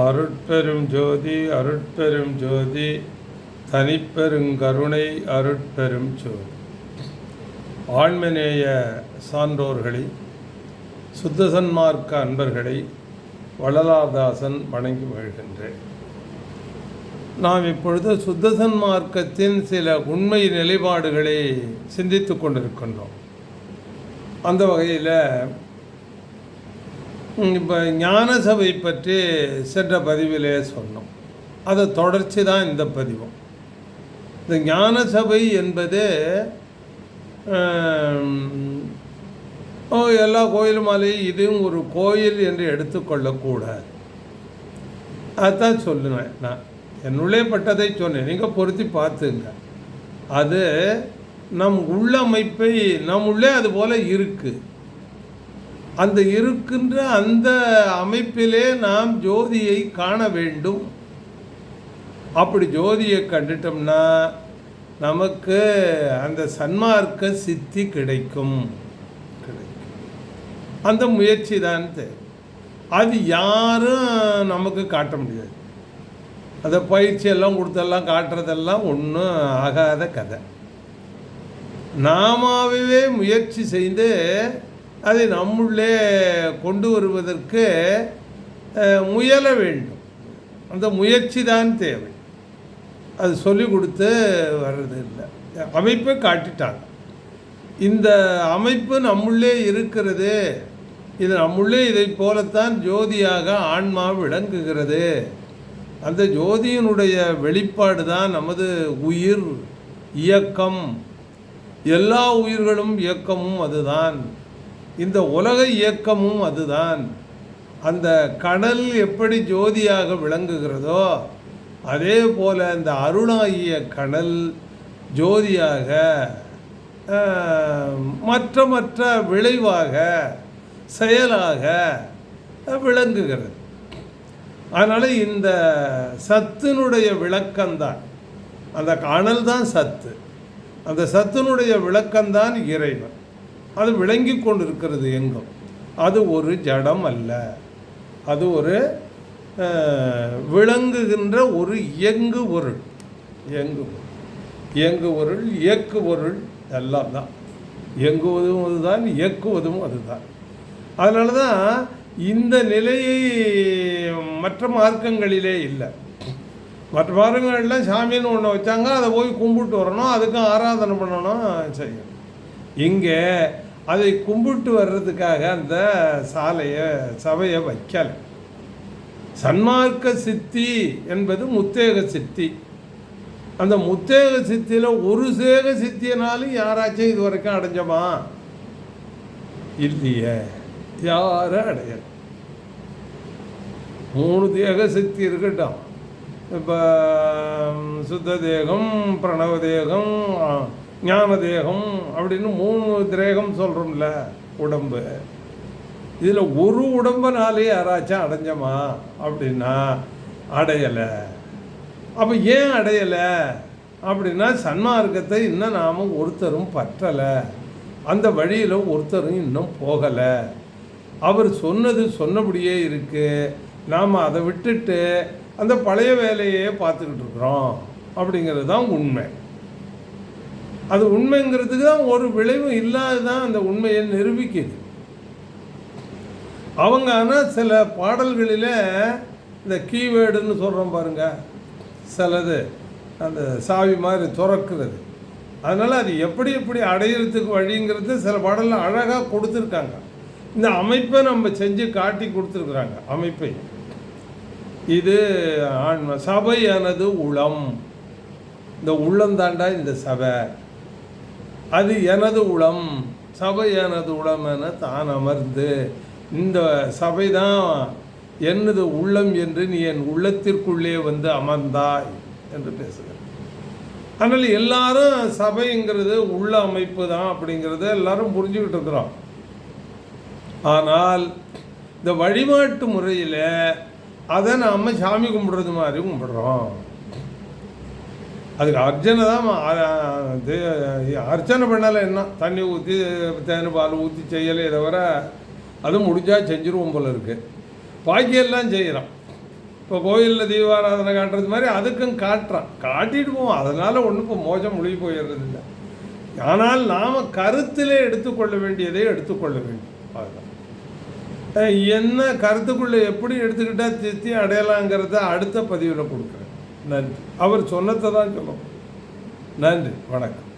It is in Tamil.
அருட்பெரும் ஜோதி அருட்பெரும் ஜோதி தனிப்பெருங்கருணை அருட்பெரும் ஜோதி. ஆண்மநேய சான்றோர்களை சுத்த சன்மார்க்க அன்பர்களை வள்ளலார்தாசன் வணங்கி மகிழ்கின்றேன். நாம் இப்பொழுது சுத்த சன்மார்க்கத்தின் சில உண்மை நிலைப்பாடுகளை சிந்தித்து கொண்டிருக்கின்றோம். அந்த வகையில் இப்போ ஞான சபை பற்றி சென்ற பதிவிலே சொன்னோம். அதை தொடர்ச்சி தான் இந்த பதிவும் இந்த ஞான சபை என்பது ஓ எல்லா கோயிலும் மலையும் இதுவும் ஒரு கோயில் என்று எடுத்துக்கொள்ளக்கூடாது அதான் சொல்லுவேன் நான். என்னுள்ளே பட்டதை சொன்னேன். நீங்கள் பொருத்தி பார்த்துங்க. அது நம் உள்ளமைப்பை நம் உள்ளே அது போல் இருக்குது அந்த இருக்கின்ற அந்த அமைப்பிலே நாம் ஜோதியை காண வேண்டும். அப்படி ஜோதியை கண்டுட்டோம்னா நமக்கு அந்த சன்மார்க்க சித்தி கிடைக்கும். கிடைக்கும் அந்த முயற்சி தான் அது யாரும் நமக்கு காட்ட முடியாது. அந்த பயிற்சியெல்லாம் கொடுத்தெல்லாம் காட்டுறதெல்லாம் ஒன்றும் ஆகாத கதை. நாமாகவே முயற்சி செய்து அதை நம்முள்ளே கொண்டு வருவதற்கு முயல வேண்டும். அந்த முயற்சி தான் தேவை. அது சொல்லி கொடுத்து வர்றது இல்லை. அமைப்பை காட்டிட்டாங்க. இந்த அமைப்பு நம்முள்ளே இருக்கிறது. இது நம்முள்ளே இதை போலத்தான் ஜோதியாக ஆன்மா விளங்குகிறது. அந்த ஜோதியினுடைய வெளிப்பாடு தான் நமது உயிர் இயக்கம். எல்லா உயிர்களும் இயக்கமும் அதுதான். இந்த உலக இயக்கமும் அதுதான். அந்த கடல் எப்படி ஜோதியாக விளங்குகிறதோ அதே போல் இந்த அருளாகிய கடல் ஜோதியாக மற்ற மற்ற விளைவாக செயலாக விளங்குகிறது. அதனால் இந்த சத்தினுடைய விளக்கம்தான். அந்த அனல் தான் சத்து. அந்த சத்தினுடைய விளக்கம்தான் இறைவன். அது விளங்கி கொண்டிருக்கிறது எங்கும். அது ஒரு ஜடம் அல்ல. அது ஒரு விளங்குகின்ற ஒரு இயங்கு பொருள். இயங்கு இயங்கு பொருள் இயக்கு பொருள் எல்லாம் தான். இயங்குவதும் அதுதான் இயக்குவதும் அதுதான். அதனால தான் இந்த நிலையை மற்ற மார்க்கங்களிலே இல்லை. மற்ற மார்க்கங்கள்லாம் சாமின்னு ஒன்று வச்சாங்க அதை போய் கும்பிட்டு வரணும் அதுக்கும் ஆராதனை பண்ணணும் செய்யணும். இங்கே அதை கும்பிட்டு வர்றதுக்காக அந்த சாலையை சபையை வைக்கலை. சன்மார்க்க சித்தி என்பது முத்தேக சித்தி. அந்த முத்தேக சித்தியில் ஒரு சேக சித்தியினாலும் யாராச்சும் இது வரைக்கும் அடைஞ்சோமா? இல்லையே. யாரும் அடையல. மூணு தேக சித்தி இருக்கட்டும். இப்போ சுத்த தேகம் பிரணவ தேகம் ஆ, ஞான தேகம் அப்படின்னு மூணு திரேகம் சொல்கிறோம்ல உடம்பு. இதில் ஒரு உடம்பனாலே யாராச்சும் அடைஞ்சமா அப்படின்னா அடையலை. அப்போ ஏன் அடையலை? அப்படின்னா சன்மார்க்கத்தை இன்னும் நாம் ஒருத்தரும் பற்றலை. அந்த வழியில் ஒருத்தரும் இன்னும் போகலை. அவர் சொன்னது சொன்னபடியே இருக்குது நாம் அதை விட்டுட்டு அந்த பழைய வேலையே பார்த்துக்கிட்டு இருக்கிறோம் அப்படிங்கிறது தான் உண்மை. அது உண்மைங்கிறதுக்கு தான் ஒரு விளைவும் இல்லாததான் அந்த உண்மையை நிரூபிக்குது. அவங்க ஆனால் சில பாடல்களில் இந்த கீவேர்டுன்னு சொல்கிறோம் பாருங்க. சிலது அந்த சாவி மாதிரி துறக்கிறது. அதனால் அது எப்படி எப்படி அடையிறதுக்கு வழிங்கிறது சில பாடலில் அழகாக கொடுத்துருக்காங்க. இந்த அமைப்பை நம்ம செஞ்சு காட்டி கொடுத்துருக்குறாங்க. அமைப்பை. இது ஆன்ம சபையானது உளம். இந்த உள்ளம் தாண்டா இந்த சபை. அது எனது உளம் சபை எனது உளம் என தான் அமர்ந்து இந்த சபை தான் என்னது உள்ளம் என்று நீ என் உள்ளத்திற்குள்ளே வந்து அமர்ந்தாய் என்று பேசுகிறேன். அதனால் எல்லாரும் சபைங்கிறது உள்ள அமைப்பு தான் அப்படிங்கிறத எல்லாரும் புரிஞ்சுக்கிட்டு இருக்கிறோம். ஆனால் இந்த வழிபாட்டு முறையில் அதை நாம் சாமி கும்பிடுறது மாதிரி கும்பிடுறோம். அதுக்கு அர்ச்சனை தான் இது அர்ச்சனை பண்ணலை என்ன? தண்ணி ஊற்றி தேன் பால் ஊற்றி செய்யலை தவிர அது முடிஞ்சால் செஞ்சுருவோம் போல இருக்குது பாக்கியெல்லாம் செய்கிறோம் இப்போ கோயிலில் தீபாராதனை காட்டுறது மாதிரி அதுக்கும் காட்டுறான். காட்டிட்டு போவோம். அதனால் ஒன்றும் இப்போ மோசம் முழுகி போயிடுறது இல்லை ஆனால் நாம் கருத்திலே எடுத்துக்கொள்ள வேண்டியதை எடுத்துக்கொள்ள வேண்டும். அதுதான் என்ன கருத்துக்குள்ளே எப்படி எடுத்துக்கிட்டால் தித்தி அடையலாங்கிறத அடுத்த பதிவில் கொடுக்குறேன். நன்றி. அவர் சொன்னதை தான் சொல்லணும் நன்றி. வணக்கம்.